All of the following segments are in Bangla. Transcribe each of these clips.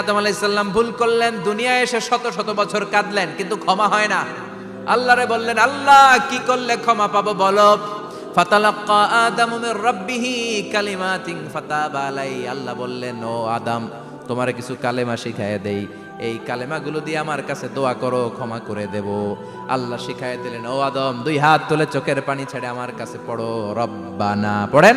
আদম ভুল করলেন এসে শত শত বছর কাঁদলেন, কিন্তু ক্ষমা হয় না। আল্লাহরে বললেন, আল্লাহ, কি করলে ক্ষমা পাবো বলো? ফাতালাক্কা রাব্বিহি কালিমাতিন আল্লাহ বললেন, ও আদম, তোমারে কিছু কালেমা শিখায় দেই। এই কালেমাগুলো দিয়ে আমার কাছে দোয়া করো, ক্ষমা করে দেব। আল্লাহ শিখায় দিলেন, ও আদম, দুই হাত তুলে চোখের পানি ছেড়ে আমার কাছে পড়ো। রব্বানা, পড়েন?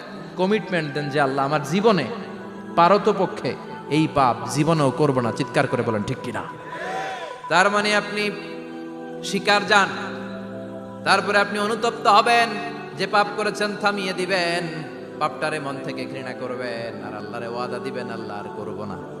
কমিটমেন্ট দেন যে আল্লাহ, আমার জীবনে পারতপক্ষে এই পাপ জীবনেও করব না। চিৎকার করে বলেন, ঠিক কিনা? তার মানে আপনি শিকার যান, তারপরে আপনি অনুতপ্ত হবেন, যে পাপ করেছেন থামিয়ে দিবেন, পাপটারে মন থেকে ঘৃণা করবেন, আর আল্লাহরে ওয়াদা দিবেন, আল্লাহ আর করব না।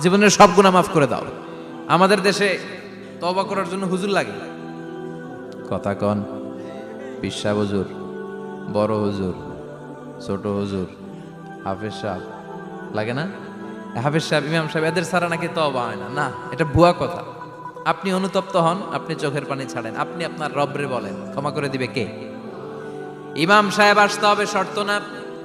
জীবনের সব গুণা মাফ করে দাও। আমাদের দেশে তবা করার জন্য হুজুর লাগে। কথা কন। পিসা হুজুর বড় হুজুর ছোট হুজুর হাফেজ সাহেব লাগে না? হাফেজ সাহেব ইমাম সাহেব এদের ছাড়া নাকি তবা হয় না? না এটা ভুয়া কথা। আপনি অনুতপ্ত হন আপনি চোখের পানি ছাড়েন আপনি আপনার রবরে বলেন। ক্ষমা করে দিবে কে? ইমাম সাহেব আসতে হবে শর্ত না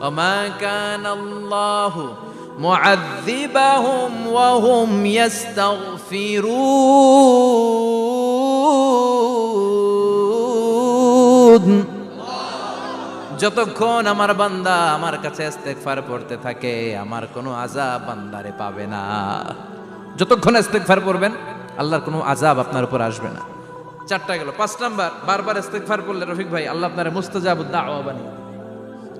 ওমা কানাল্লাহু মুআযযিবাহুম ওয়া হুম ইয়াস্তাগফিরুন যতক্ষণ আমার বান্দা আমার কাছে ইস্তেগফার পড়তে থাকে, আমার কোনো আজাব বান্দারে পাবে না। যতক্ষণ ইস্তেগফার পড়বেন, আল্লাহর কোনো আজাব আপনার উপর আসবে না। চারটা গেল। পাঁচ নাম্বার, বারবার ইস্তেগফার পড়লে রফিক ভাই, আল্লাহ আপনার মুস্তাজাবুদ দাওয়া বানিয়ে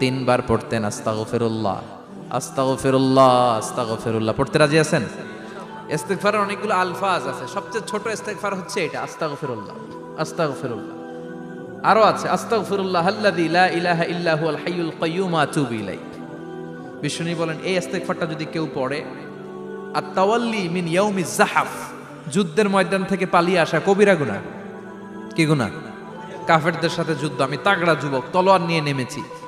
তিনবার পড়তেন আস্তাগফিরুল্লাহ। আস্তাগফিরুল্লাহ আস্তাগফিরুল্লাহ। পড়তে রাজি আছেন? ইস্তেগফারের অনেকগুলো আলফাজ আছে। সবচেয়ে ছোট ইস্তেগফার হচ্ছে এটা, আস্তাগফিরুল্লাহ আস্তাগফিরুল্লাহ। আরও আছে, আস্তাগফিরুল্লাহ আল্লাযী লা ইলাহা ইল্লা হুয়াল হাইয়ুল কাইয়্যুম, আতুবু ইলাইহি। বিষ্ণু বলেন, এই ইস্তেগফারটা যদি কেউ পড়ে আর তাওয়াল্লি মিন ইয়াউমি জাহাফ যুদ্ধের ময়দান থেকে পালিয়ে আসা কবিরা গুনাহ কি গুনাহ কাফেরদের সাথে যুদ্ধ, আমি তাগড়া যুবক, তলোয়ার নিয়ে নেমেছি।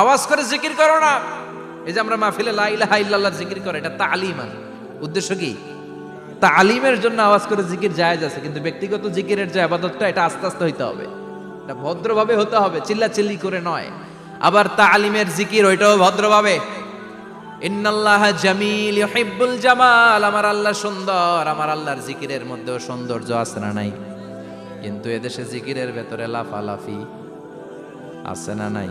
আওয়াজ করে জিকির করো না। এই যে আমরা মাহফিলে লা ইলাহা ইল্লাল্লাহ জিকির করে, এটা তালিমান উদ্দেশ্য কি? তালিমের জন্য আওয়াজ করে জিকির জায়েজ আছে, কিন্তু ব্যক্তিগত জিকিরের যে আবাদতটা, এটা আস্তে আস্তে হইতে হবে। এটা ভদ্রভাবে হতে হবে চিল্লা চিল্লি করে নয়। আবার তালিমের জিকির, ওইটাও ভদ্রভাবে। ইন্নাল্লাহ জামিল ইউহিব্বুল জামাল। আমার আল্লাহ সুন্দর, আমার আল্লাহর জিকিরের মধ্যেও সৌন্দর্য আছে না নাই? কিন্তু এদেশে জিকিরের ভেতরে লাফালাফি আছে না নাই?